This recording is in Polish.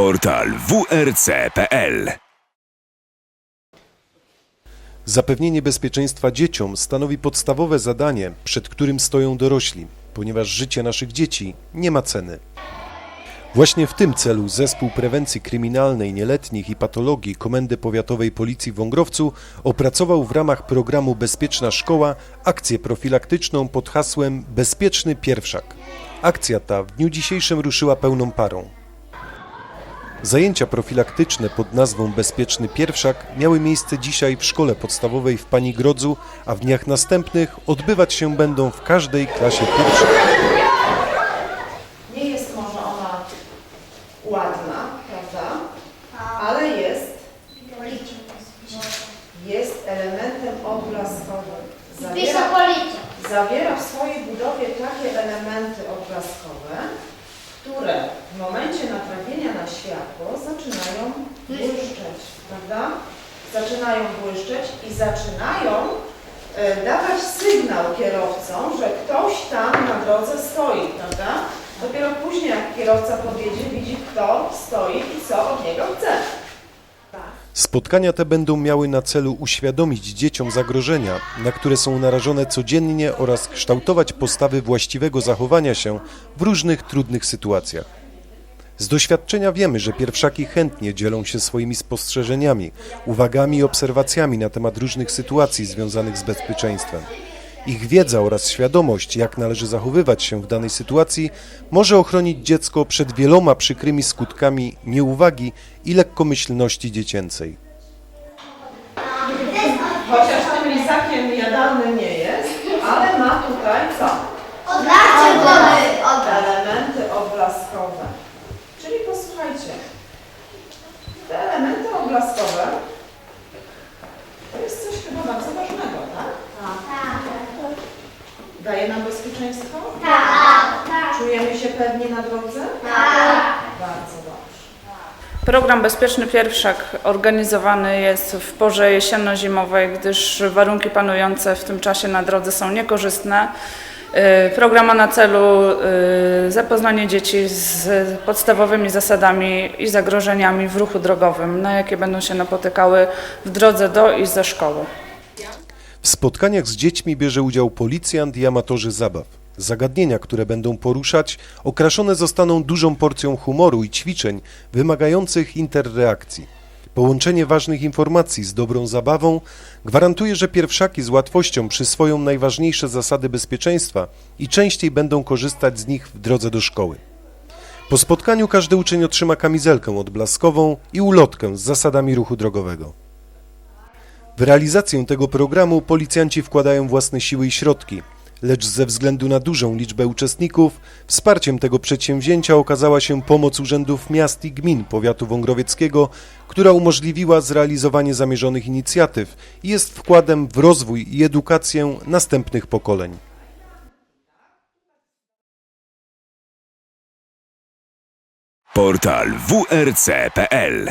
Portal wrc.pl Zapewnienie bezpieczeństwa dzieciom stanowi podstawowe zadanie, przed którym stoją dorośli, ponieważ życie naszych dzieci nie ma ceny. Właśnie w tym celu Zespół Prewencji Kryminalnej Nieletnich i Patologii Komendy Powiatowej Policji w Wągrowcu opracował w ramach programu Bezpieczna Szkoła akcję profilaktyczną pod hasłem Bezpieczny Pierwszak. Akcja ta w dniu dzisiejszym ruszyła pełną parą. Zajęcia profilaktyczne pod nazwą Bezpieczny Pierwszak miały miejsce dzisiaj w szkole podstawowej w Pani Grodzu, a w dniach następnych odbywać się będą w każdej klasie pierwszej. Nie jest może ona ładna, prawda? Ale jest, jest elementem odblaskowym. Zawiera, zawiera w swojej budowie takie elementy odblaskowe, które w momencie natrafienia na błyszczeć, prawda? Zaczynają błyszczeć i zaczynają e, dawać sygnał kierowcom, że ktoś tam na drodze stoi, prawda? Dopiero później, jak kierowca podjedzie, widzi, kto stoi i co od niego chce. Spotkania te będą miały na celu uświadomić dzieciom zagrożenia, na które są narażone codziennie oraz kształtować postawy właściwego zachowania się w różnych trudnych sytuacjach. Z doświadczenia wiemy, że pierwszaki chętnie dzielą się swoimi spostrzeżeniami, uwagami i obserwacjami na temat różnych sytuacji związanych z bezpieczeństwem. Ich wiedza oraz świadomość, jak należy zachowywać się w danej sytuacji, może ochronić dziecko przed wieloma przykrymi skutkami nieuwagi i lekkomyślności dziecięcej. Chociaż tym lisakiem jadalnym nie jest, ale ma tutaj co? Odlacie wody. Odlacie. Elementy odblaskowe. Te elementy odblaskowe to jest coś chyba bardzo ważnego, tak? Daje nam bezpieczeństwo? Tak. Czujemy się pewnie na drodze? Tak. Bardzo dobrze. Program Bezpieczny Pierwszak organizowany jest w porze jesienno-zimowej, gdyż warunki panujące w tym czasie na drodze są niekorzystne. Y, Program ma na celu y, zapoznanie dzieci z podstawowymi zasadami i zagrożeniami w ruchu drogowym, na jakie będą się napotykały w drodze do i ze szkoły. W spotkaniach z dziećmi bierze udział policjant i amatorzy zabaw. Zagadnienia, które będą poruszać, okraszone zostaną dużą porcją humoru i ćwiczeń wymagających interreakcji. Połączenie ważnych informacji z dobrą zabawą gwarantuje, że pierwszaki z łatwością przyswoją najważniejsze zasady bezpieczeństwa i częściej będą korzystać z nich w drodze do szkoły. Po spotkaniu każdy uczeń otrzyma kamizelkę odblaskową i ulotkę z zasadami ruchu drogowego. W realizację tego programu policjanci wkładają własne siły i środki, lecz ze względu na dużą liczbę uczestników, wsparciem tego przedsięwzięcia okazała się pomoc urzędów miast i gmin powiatu wągrowieckiego, która umożliwiła zrealizowanie zamierzonych inicjatyw i jest wkładem w rozwój i edukację następnych pokoleń. Portal wrc.pl